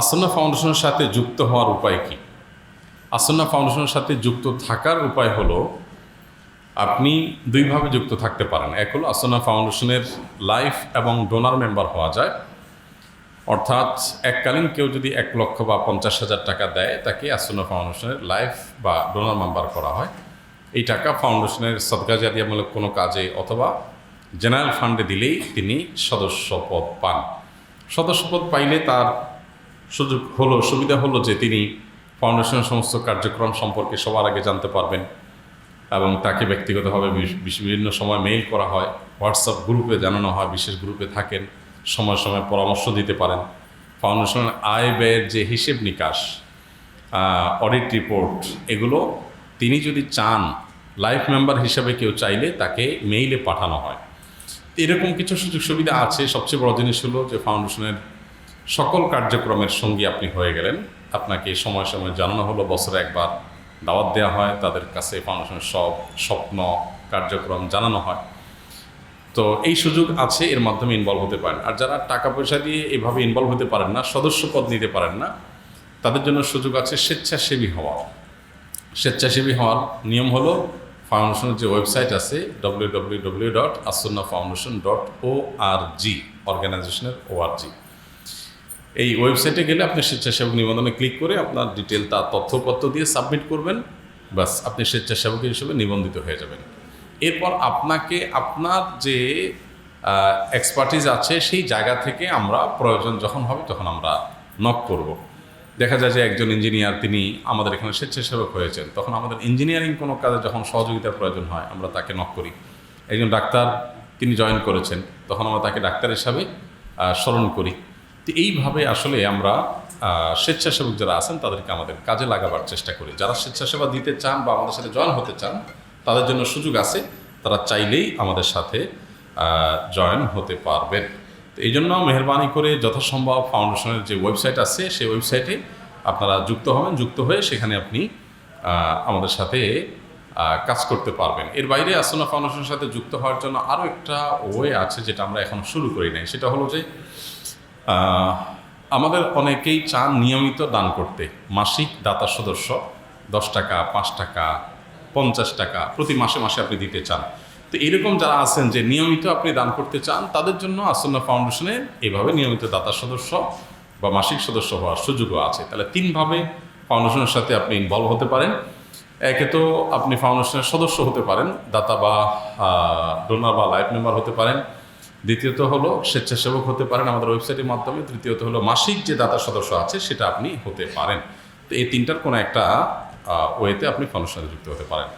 আসন্না ফাউন্ডেশনের সাথে যুক্ত হওয়ার উপায় কি? আসন্না ফাউন্ডেশনের সাথে যুক্ত থাকার উপায় হলো, আপনি দুইভাবে যুক্ত থাকতে পারেন। এক হলো আসন্না ফাউন্ডেশনের লাইফ এবং ডোনার মেম্বার হওয়া যায়। অর্থাৎ এককালীন কেউ যদি এক লক্ষ বা পঞ্চাশ হাজার টাকা দেয়, তাকে আসন্না ফাউন্ডেশনের লাইফ বা ডোনার মেম্বার করা হয়। এই টাকা ফাউন্ডেশনের সদকা জারিয়ামূলক কোনো কাজে অথবা জেনারেল ফান্ডে দিলেই তিনি সদস্যপদ পান। সদস্যপদ পাইলে তার সুযোগ হলো, সুবিধা হলো যে তিনি ফাউন্ডেশনের সমস্ত কার্যক্রম সম্পর্কে সবার আগে জানতে পারবেন এবং তাকে ব্যক্তিগতভাবে বিভিন্ন সময় মেইল করা হয় হোয়াটসঅ্যাপ গ্রুপে জানানো হয়, বিশেষ গ্রুপে থাকেন, সময় সময় পরামর্শ দিতে পারেন। ফাউন্ডেশনের আয় ব্যয়ের যে হিসেব নিকাশ অডিট রিপোর্ট এগুলো তিনি যদি চান লাইফ মেম্বার হিসাবে কেউ চাইলে তাকে মেইলে পাঠানো হয়। এরকম কিছু সুযোগ সুবিধা আছে। সবচেয়ে বড় জিনিস হলো যে ফাউন্ডেশনের সকল কার্যক্রমের সঙ্গী আপনি হয়ে গেলেন। আপনাকে সময় সময় জানানো হলো, বছরে একবার দাওয়াত দেওয়া হয়, তাদের কাছে ফাউন্ডেশনের সব স্বপ্ন, কার্যক্রম জানানো হয়। তো এই সুযোগ আছে, এর মাধ্যমে ইনভলভ হতে পারেন। আর যারা টাকা পয়সা দিয়ে এভাবে ইনভলভ হতে পারেন না সদস্যপদ নিতে পারেন না, তাদের জন্য সুযোগ আছে স্বেচ্ছাসেবী হওয়া স্বেচ্ছাসেবী হওয়ার নিয়ম হলো ফাউন্ডেশনের যে ওয়েবসাইট আছে W W W dot Asanna foundation dot O R G অর্গানাইজেশনের ও আর জি এই ওয়েবসাইটে গেলে আপনি স্বেচ্ছাসেবক নিবন্ধনে ক্লিক করে আপনার ডিটেল তার তথ্যপত্র দিয়ে সাবমিট করবেন। বাস আপনি স্বেচ্ছাসেবক হিসেবে নিবন্ধিত হয়ে যাবেন। এরপর আপনাকে আপনার যে এক্সপার্টিস আছে, সেই জায়গা থেকে আমরা প্রয়োজন যখন হবে তখন আমরা নক করব। দেখা যায় যে একজন ইঞ্জিনিয়ার তিনি আমাদের এখানে স্বেচ্ছাসেবক হয়েছেন। তখন আমাদের ইঞ্জিনিয়ারিং কোনো কাজে যখন সহযোগিতার প্রয়োজন হয়, আমরা তাকে নক করি। একজন ডাক্তার তিনি জয়েন করেছেন, তখন আমরা তাকে ডাক্তার হিসাবে স্মরণ করি। তো এইভাবে আসলে আমরা স্বেচ্ছাসেবক যারা আছেন তাদেরকে আমাদের কাজে লাগাবার চেষ্টা করি। যারা স্বেচ্ছাসেবা দিতে চান বা আমাদের সাথে জয়েন হতে চান, তাদের জন্য সুযোগ আছে। তারা চাইলেই আমাদের সাথে জয়েন হতে পারবেন। তো এই জন্য মেহরবানি করে যথাসম্ভব ফাউন্ডেশনের যে ওয়েবসাইট আছে, সেই ওয়েবসাইটে আপনারা যুক্ত হবেন, যুক্ত হয়ে সেখানে আপনি আমাদের সাথে কাজ করতে পারবেন। এর বাইরে আসনা ফাউন্ডেশনের সাথে যুক্ত হওয়ার জন্য আরও একটা ওয়ে আছে যেটা আমরা এখন শুরু করি নাই। সেটা হলো যে আমাদের অনেকেই চান নিয়মিত দান করতে। মাসিক দাতা সদস্য, দশ টাকা, পাঁচ টাকা, পঞ্চাশ টাকা, প্রতি মাসে মাসে আপনি দিতে চান। তো এরকম যারা আছেন যে নিয়মিত আপনি দান করতে চান, তাদের জন্য আসন্না ফাউন্ডেশনে এভাবে নিয়মিত দাতা সদস্য বা মাসিক সদস্য হওয়ার সুযোগও আছে। তাহলে তিনভাবে ফাউন্ডেশনের সাথে আপনি ইনভলভ হতে পারেন। একে তো আপনি ফাউন্ডেশনের সদস্য হতে পারেন, দাতা বা ডোনার বা লাইফ মেম্বার হতে পারেন। দ্বিতীয়ত হলো স্বেচ্ছাসেবক হতে পারেন আমাদের ওয়েবসাইটের মাধ্যমে, তৃতীয়ত হলো মাসিক যে দাতা সদস্য আছে সেটা আপনি হতে পারেন। তো এই তিনটার কোনো একটা ওয়েতে আপনি ফাউন্ডেশনে যুক্ত হতে পারেন।